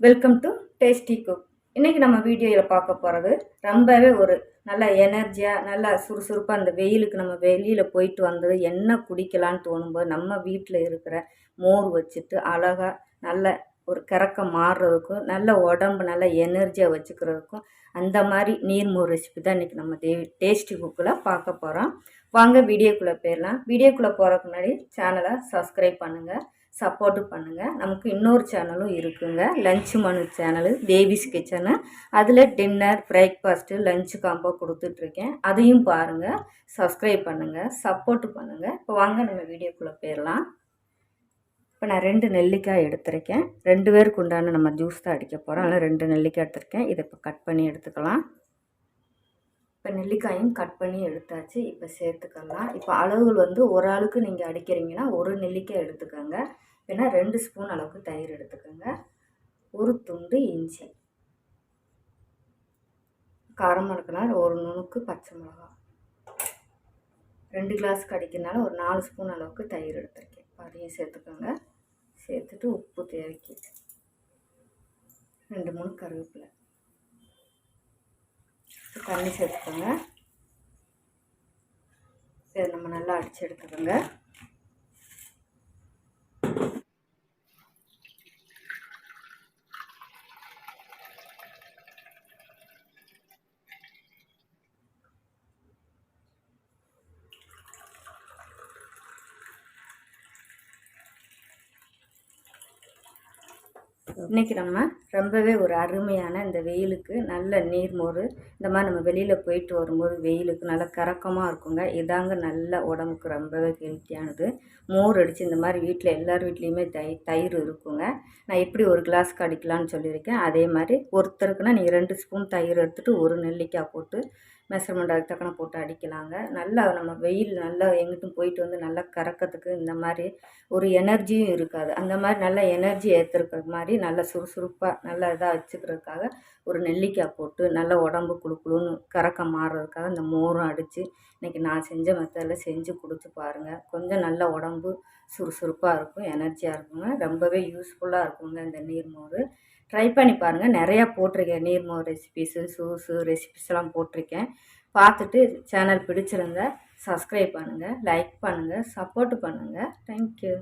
Welcome to tasty cook இன்றைக்கி நம்ம வீடியோவில் பார்க்க போகிறது ரொம்பவே ஒரு நல்ல எனர்ஜியாக நல்லா சுறுசுறுப்பாக அந்த வெயிலுக்கு நம்ம வெளியில் போயிட்டு வந்தது என்ன குடிக்கலான்னு தோணும்போது நம்ம வீட்டில் இருக்கிற மோர் வச்சுட்டு அழகாக நல்ல ஒரு கிறக்கம் மாறுறதுக்கும் நல்ல உடம்பு நல்ல எனர்ஜியாக வச்சுக்கிறதுக்கும் அந்த மாதிரி நீர்மோர் ரெசிபி தான் இன்றைக்கி நம்ம தே டேஸ்டி குக்கில் பார்க்க போகிறோம் வாங்க வீடியோக்குள்ளே போயிடலாம். வீடியோக்குள்ளே போகிறதுக்கு முன்னாடி சேனலை சப்ஸ்கிரைப் பண்ணுங்கள் சப்போர்ட்டு பண்ணுங்கள் நமக்கு இன்னொரு சேனலும் இருக்குங்க. Lunch menu channel babies kitchen அதில் டின்னர் பிரேக்ஃபாஸ்ட்டு லஞ்சு காம்போ கொடுத்துட்ருக்கேன். அதையும் பாருங்கள் சப்ஸ்கிரைப் பண்ணுங்கள் சப்போர்ட்டு பண்ணுங்கள் இப்போ வாங்க நம்ம வீடியோக்குள்ளே போயிடலாம் இப்போ நான் ரெண்டு நெல்லிக்காய் எடுத்திருக்கேன். ரெண்டு பேருக்கு உண்டான நம்ம ஜூஸ் தான் அடிக்க போகிறோம் அதனால் ரெண்டு நெல்லிக்காய் எடுத்திருக்கேன். இதை இப்போ கட் பண்ணி எடுத்துக்கலாம். இப்போ நெல்லிக்காயும் கட் பண்ணி எடுத்தாச்சு. இப்போ சேர்த்துக்கலாம். இப்போ அளவுகள் வந்து ஒரு ஆளுக்கு நீங்கள் அடிக்கிறீங்கன்னா ஒரு நெல்லிக்காய் எடுத்துக்கோங்க. ஏன்னா ரெண்டு ஸ்பூன் அளவுக்கு தயிர் எடுத்துக்கோங்க. ஒரு துண்டு இஞ்சி. காரமாக இருக்கனால ஒரு நுணுக்கு பச்சை மிளகா ரெண்டு கிளாஸ் கடிக்கிறனால ஒரு நாலு ஸ்பூன் அளவுக்கு தயிர் எடுத்திருக்கேன். அதையும் சேர்த்துக்கோங்க. சேர்த்துட்டு உப்பு தேவைக்கு. ரெண்டு மூணு கருவேப்பிலை. தண்ணி சேர்த்துக்கோங்க. சரி நம்ம நல்லா அடித்து எடுத்துக்கோங்க. இன்றைக்கி நம்ம ரொம்பவே ஒரு அருமையான இந்த வெயிலுக்கு நல்ல நீர்மோர் இந்த மாதிரி நம்ம வெளியில் போயிட்டு வரும்போது வெயிலுக்கு நல்லா கறக்கமாக இருக்குங்க. இதாங்க நல்ல உடம்புக்கு ரொம்பவே ஹெல்த்தியானது. மோர் அடித்து இந்த மாதிரி வீட்டில் எல்லார் வீட்லேயுமே தை தயிர் இருக்குங்க. நான் எப்படி ஒரு கிளாஸ்க்கு அடிக்கலான்னு சொல்லியிருக்கேன். அதே மாதிரி ஒருத்தருக்குன்னா நீங்கள் ரெண்டு ஸ்பூன் தயிர் எடுத்துகிட்டு ஒரு நெல்லிக்காய் போட்டு மெஷர்மெண்ட் அதுக்கு தக்கன போட்டு அடிக்கலாங்க. நல்லா நம்ம வெயில் நல்லா எங்கிட்டும் போயிட்டு வந்து நல்லா கறக்கிறதுக்கு இந்த மாதிரி ஒரு எனர்ஜியும் இருக்காது. அந்த மாதிரி நல்லா எனர்ஜி ஏற்றுருக்கிற மாதிரி நல்லா சுறுசுறுப்பாக நல்லா இதாக வச்சுக்கிறதுக்காக ஒரு நெல்லிக்காய் போட்டு நல்லா உடம்பு குழுக்குழுன்னு கறக்க மாறுறதுக்காக இந்த மோரும் அடித்து இன்றைக்கி நான் செஞ்ச மெத்தடில் செஞ்சு கொடுத்து பாருங்கள் கொஞ்சம் நல்ல உடம்பு சுறுசுறுப்பாக இருக்கும் எனர்ஜியாக இருக்குங்க. ரொம்பவே யூஸ்ஃபுல்லாக இருக்குங்க இந்த நீர்மோர். ட்ரை பண்ணி பாருங்கள் நிறையா போட்டிருக்கேன். நீர்மோ ரெசிபீஸு சூஸு ரெசிபிஸ்லாம் போட்டிருக்கேன். பார்த்துட்டு சேனல் பிடிச்சிருந்தா சப்ஸ்கிரைப் பண்ணுங்கள் லைக் பண்ணுங்கள் சப்போர்ட் பண்ணுங்கள் தேங்க்யூ